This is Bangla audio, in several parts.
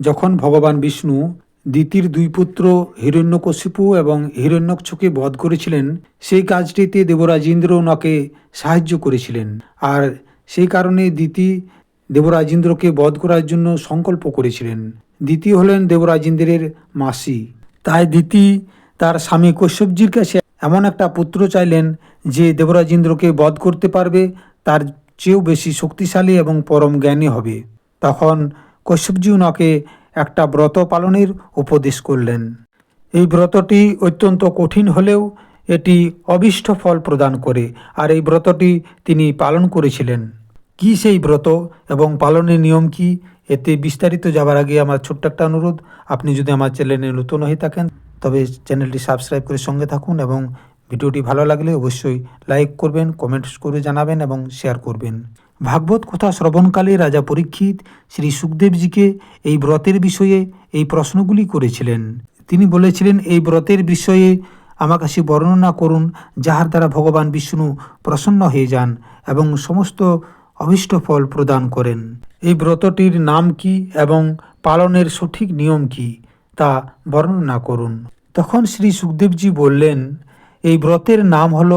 যখন ভগবান বিষ্ণু দিতির দুই পুত্র হিরণ্যকশিপু এবং হিরণ্যকছকে বধ করেছিলেন, সেই কাজটিতে দেবরাজ ইন্দ্র ওনাকে সাহায্য করেছিলেন। আর সেই কারণে দিতি দেবরাজ ইন্দ্রকে বধ করার জন্য সংকল্প করেছিলেন। দিতি হলেন দেবরাজ ইন্দ্রের মাসি। তাই দিতি তার স্বামী কশ্যপজির কাছে এমন একটা পুত্র চাইলেন যে দেবরাজ ইন্দ্রকে বধ করতে পারবে, তার চেয়েও বেশি শক্তিশালী এবং পরম জ্ঞানী হবে। তখন কশ্যপজি ওনাকে একটা ব্রত পালনের উপদেশ করলেন। এই ব্রতটি অত্যন্ত কঠিন হলেও এটি অবিষ্ট ফল প্রদান করে, আর এই ব্রতটি তিনি পালন করেছিলেন। কি সেই ব্রত এবং পালনের নিয়ম কি? এতে বিস্তারিত যাবার আগে আমার ছোট্ট একটা অনুরোধ, আপনি যদি আমার চ্যানেলে নতুন হয়ে থাকেন, তবে চ্যানেলটি সাবস্ক্রাইব করে সঙ্গে থাকুন এবং ভিডিওটি ভালো লাগলে অবশ্যই লাইক করবেন কমেন্টস করে জানাবেন এবং শেয়ার করবেন। ভাগবত কথা শ্রবণকালে রাজা পরীক্ষিত শ্রী সুখদেবজিকে এই ব্রতের বিষয়ে এই প্রশ্নগুলি করেছিলেন। তিনি বলেছিলেন, এই ব্রতের বিষয়ে আমার কাছে বর্ণনা করুন, যাহার দ্বারা ভগবান বিষ্ণু প্রসন্ন হয়ে যান এবং সমস্ত অভীষ্ট ফল প্রদান করেন। এই ব্রতটির নাম কি এবং পালনের সঠিক নিয়ম কি, তা বর্ণনা করুন। তখন শ্রী সুখদেবজি বললেন, এই ব্রতের নাম হল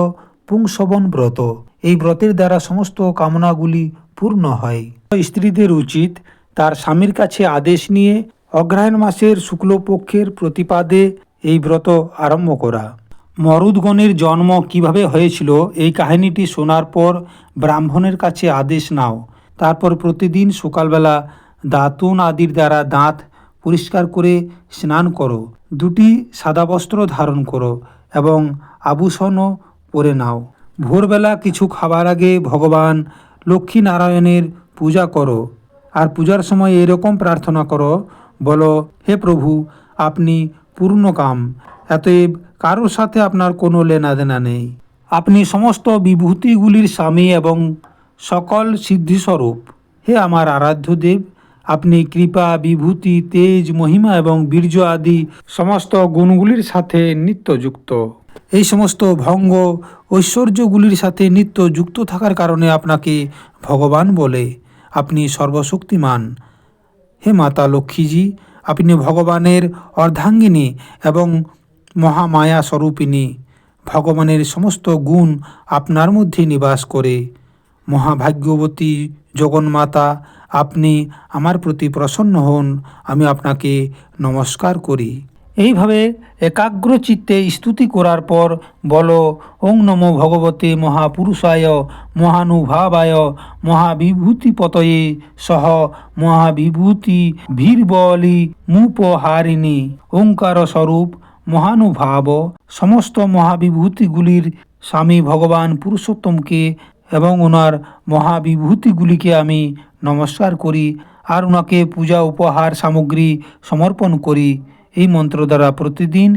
পুংসবন ব্রত। এই ব্রতের দ্বারা সমস্ত কামনাগুলি পূর্ণ হয়। স্ত্রীদের উচিত তার স্বামীর কাছে আদেশ নিয়ে অগ্রহায়ণ মাসের শুক্লপক্ষের প্রতিপাদে এই ব্রত আরম্ভ করা। মরুদগণের জন্ম কীভাবে হয়েছিল এই কাহিনীটি শোনার পর ব্রাহ্মণের কাছে আদেশ নাও। তারপর প্রতিদিন সকালবেলা দাঁতুন আদির দ্বারা দাঁত পরিষ্কার করে স্নান করো। দুটি সাদা বস্ত্র ধারণ করো এবং আভূষণও পরে নাও। ভোরবেলা কিছু খাবার আগে ভগবান লক্ষ্মী নারায়ণের পূজা করো। আর পূজার সময় এরকম প্রার্থনা করো, বলো, হে প্রভু, আপনি পূর্ণকাম। এতএব কারোর সাথে আপনার কোনো লেনাদেনা নেই। আপনি সমস্ত বিভূতিগুলির স্বামী এবং সকল সিদ্ধিস্বরূপ। হে আমার আরাধ্য দেব, আপনি কৃপা, বিভূতি, তেজ, মহিমা এবং বীর্য আদি সমস্ত গুণগুলির সাথে নিত্যযুক্ত। এই সমস্ত ভঙ্গ ঐশ্বর্যগুলির সাথে নিত্য যুক্ত থাকার কারণে আপনাকে ভগবান বলে আপনি সর্বশক্তিমান। হে মাতা লক্ষ্মীজি, আপনি ভগবানের অর্ধাঙ্গিনী এবং মহামায়া স্বরূপিণী। ভগবানের সমস্ত গুণ আপনার মধ্যে নিবাস করে। মহাভাগ্যবতী জগন্মাতা, আপনি আমার প্রতি প্রসন্ন হন, আমি আপনাকে নমস্কার করি। এইভাবে একাগ্র চিত্তে স্তুতি করার পর বলো, ওং নমো ভগবতে মহাপুরুষায়, মহানুভাবায়, মহাবিভূতিপতয়ে সহ মহাবিভূতি ভীরবলি মুপহারিণী। ওঙ্কার স্বরূপ মহানুভাব সমস্ত মহাবিভূতিগুলির স্বামী ভগবান পুরুষোত্তমকে এবং ওনার মহাবিভূতিগুলিকে আমি নমস্কার করি আর ওনাকে পূজা উপহার সামগ্রী সমর্পণ করি। এই মন্ত্র দ্বারা প্রতিদিন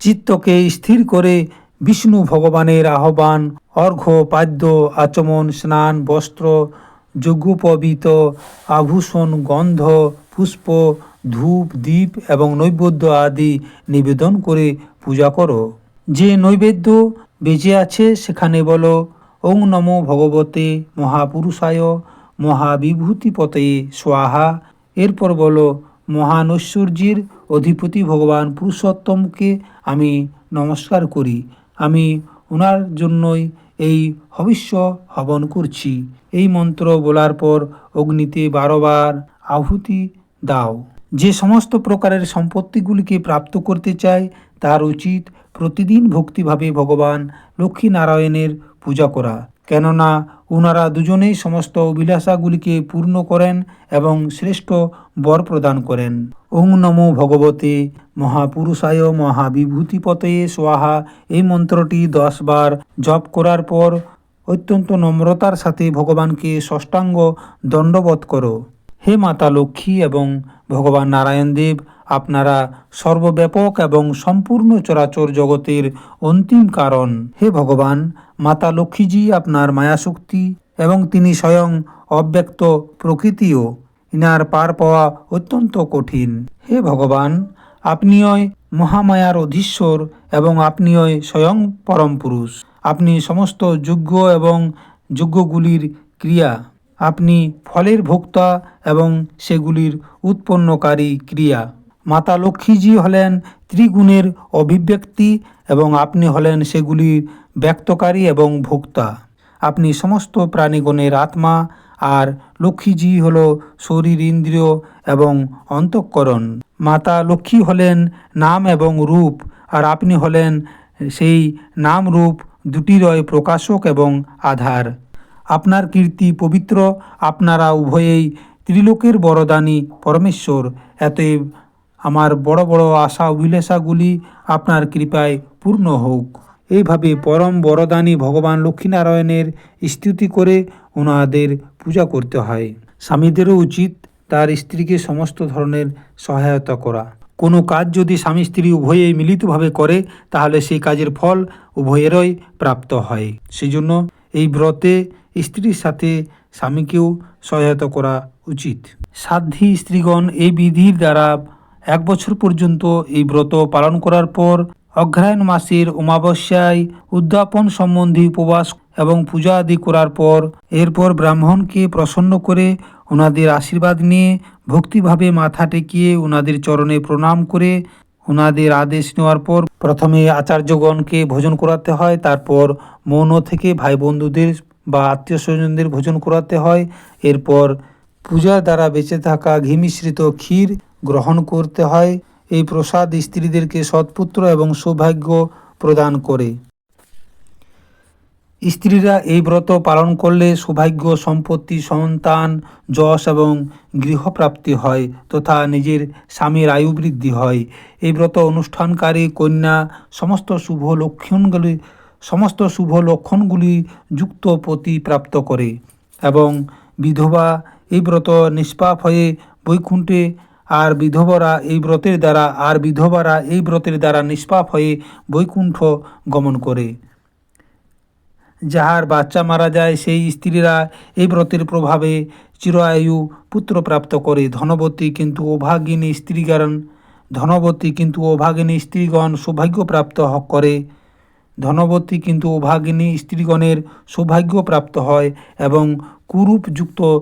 চিত্তকে স্থির করে বিষ্ণু ভগবানের আহ্বান, অর্ঘ্য, পাদ্য, আচমন, স্নান, বস্ত্র, যজ্ঞোপবিত, আভূষণ, গন্ধ, পুষ্প, ধূপ দ্বীপ এবং নৈবেদ্য আদি নিবেদন করে পূজা করো। যে নৈবেদ্য বেঁচে আছে সেখানে বলো, ওং নমো ভগবতে মহাপুরুষায়, মহাবিভূতিপতে স্বাহা। এরপর বলো মহান ঐশ্বর্যের অধিপতি ভগবান পুরুষোত্তমকে আমি নমস্কার করি। আমি ওনার জন্যই এই হবিষ্য হবন করছি। এই মন্ত্র বলার পর অগ্নিতে বারোবার আহুতি দাও। যে সমস্ত প্রকারের সম্পত্তিগুলিকে প্রাপ্ত করতে চায়, তার উচিত প্রতিদিন ভক্তিভাবে ভগবান লক্ষ্মী নারায়ণের পূজা করা। কেননা ওনারা দুজনেই সমস্ত অভিলাষাগুলিকে পূর্ণ করেন এবং শ্রেষ্ঠ বর প্রদান করেন। ওং নমো ভগবতে মহাপুরুষায় মহাবিভূতিপতয়ে সোয়াহা এই মন্ত্রটি দশ বার জপ করার পর অত্যন্ত নম্রতার সাথে ভগবানকে ষষ্ঠাঙ্গ দণ্ডবোধ করো। হে মাতা লক্ষ্মী এবং ভগবান নারায়ণ দেব আপনারা সর্বব্যাপক এবং সম্পূর্ণ চরাচর জগতের অন্তিম কারণ। হে ভগবান, মাতা লক্ষ্মীজি আপনার মায়াশক্তি এবং তিনি স্বয়ং অব্যক্ত প্রকৃতিও ইনার পার পাওয়া অত্যন্ত কঠিন। হে ভগবান আপনিই মহামায়ার অধীশ্বর এবং আপনিই স্বয়ং পরম পুরুষ আপনি সমস্ত যোগ্য এবং যোগ্যগুলির ক্রিয়া। আপনি ফলের ভোক্তা এবং সেগুলির উৎপন্নকারী ক্রিয়া। মাতা লক্ষ্মীজি হলেন ত্রিগুণের অভিব্যক্তি এবং আপনি হলেন সেগুলির ব্যক্তকারী এবং ভোক্তা। আপনি সমস্ত প্রাণীগণের আত্মা আর লক্ষ্মীজি হল শরীর ইন্দ্রিয় এবং অন্তঃকরণ। মাতা লক্ষ্মী হলেন নাম এবং রূপ আর আপনি হলেন সেই নাম রূপ দুটিরই প্রকাশক এবং আধার। আপনার কীর্তি পবিত্র, আপনারা উভয়েই ত্রিলোকের বরদানী পরমেশ্বর, এতএব আমার বড় বড় আশা অভিলাষাগুলি আপনার কৃপায় পূর্ণ হোক। এইভাবে পরম বরদানী ভগবান লক্ষ্মীনারায়ণের স্তুতি করে ওনাদের পূজা করতে হয়। স্বামীদেরও উচিত তার স্ত্রীকে সমস্ত ধরনের সহায়তা করা। কোনো কাজ যদি স্বামী স্ত্রী উভয়েই মিলিতভাবে করে, তাহলে সেই কাজের ফল উভয়েরই প্রাপ্ত হয়। সেই জন্য এই ব্রতে স্ত্রীর সাথে স্বামীকেও সহায়তা করা উচিত। সাধ্বী স্ত্রীগণ এই বিধির দ্বারা এক বছর পর্যন্ত এই ব্রত পালন করার পর অগ্রহায়ণ মাসের অমাবস্যায় উদ্যাপন সম্বন্ধী উপবাস এবং পূজা আদি করার পর এরপর ব্রাহ্মণকে প্রসন্ন করে ওনাদের আশীর্বাদ নিয়ে ভক্তিভাবে মাথা টেকিয়ে ওনাদের চরণে প্রণাম করে ওনাদের আদেশ নেওয়ার পর প্রথমে আচার্যগণকে ভোজন করাতে হয়, তারপর মৌন থেকে ভাই বন্ধুদের বা আত্মীয় স্বজনদের ভোজন করাতে হয়। এরপর পূজার দ্বারা বেঁচে থাকা ঘি মিশ্রিত ক্ষীর গ্রহণ করতে হয়, এই প্রসাদ স্ত্রীদেরকে সৎপুত্র এবং সৌভাগ্য প্রদান করে। স্ত্রীরা এই ব্রত পালন করলে সৌভাগ্য, সম্পত্তি, সন্তান, যশ এবং গৃহপ্রাপ্তি হয় তথা নিজের স্বামীর আয়ু বৃদ্ধি হয়। এই ব্রত অনুষ্ঠানকারী কন্যা সমস্ত শুভ লক্ষণগুলি, সমস্ত শুভ লক্ষণগুলি যুক্ত পতি প্রাপ্ত করে এবং বিধবা এই ব্রত নিষ্পাপ হয়ে বৈকুণ্ঠে আর বিধবরা এই ব্রতের দ্বারা, আর বিধবারা এই ব্রতের দ্বারা নিষ্পাপ হয়ে বৈকুণ্ঠ গমন করে। যাহার বাচ্চা মারা যায়, সেই স্ত্রীরা এই ব্রতের প্রভাবে চিরায়ু পুত্র প্রাপ্ত করে। ধনবতী কিন্তু অভাগিনী স্ত্রীগণ ধনবতী কিন্তু অভাগিনী স্ত্রীগণ সৌভাগ্য প্রাপ্ত হ- করে। ধনবতী কিন্তু অভাগিনী স্ত্রীগণের সৌভাগ্যপ্রাপ্ত হয় এবং কুরূপযুক্ত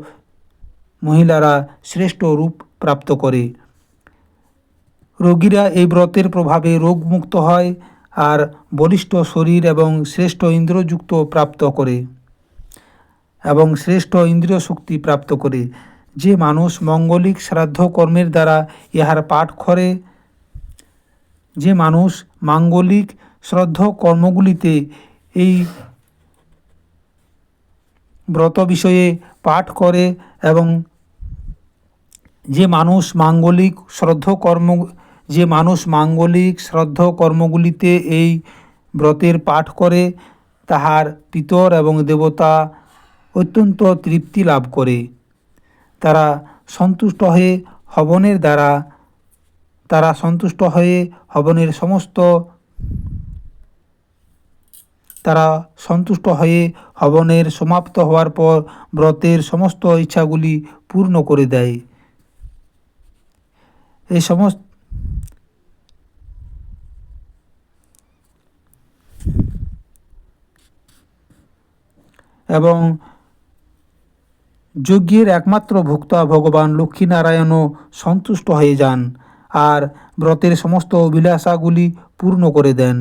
মহিলারা শ্রেষ্ঠ রূপ প্রাপ্ত করে। রোগীরা এই ব্রতের প্রভাবে রোগমুক্ত হয় আর বলিষ্ঠ শরীর এবং শ্রেষ্ঠ ইন্দ্রযুক্ত প্রাপ্ত করে এবং শ্রেষ্ঠ ইন্দ্রিয় শক্তি প্রাপ্ত করে। যে মানুষ মঙ্গলিক শ্রাদ্ধ কর্মের দ্বারা ইহার পাঠ করে, যে মানুষ মাঙ্গলিক শ্রদ্ধ কর্মগুলিতে এই ব্রত বিষয়ে পাঠ করে এবং যে মানুষ মাঙ্গলিক শ্রদ্ধ কর্ম, যে মানুষ মাঙ্গলিক শ্রদ্ধ কর্মগুলিতে এই ব্রতের পাঠ করে, তাহার পিতর এবং দেবতা অত্যন্ত তৃপ্তি লাভ করে। তারা সন্তুষ্ট হয়ে হবনের দ্বারা, তারা সন্তুষ্ট হয়ে হবনের সমস্ত, তারা সন্তুষ্ট হয়ে হবনের সমাপ্ত হওয়ার পর ব্রতের সমস্ত ইচ্ছাগুলি পূর্ণ করে দেয়। এই সমস্ত এবং যজ্ঞের একমাত্র ভোক্তা ভগবান লক্ষ্মীনারায়ণও সন্তুষ্ট হয়ে যান আর ব্রতের সমস্ত অভিলাষাগুলি পূর্ণ করে দেন।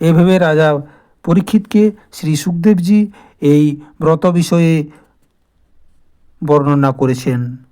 এভাবে রাজা পরীক্ষিতকে শ্রী সুখদেবজি এই ব্রত বিষয়ে বর্ণনা করেছেন।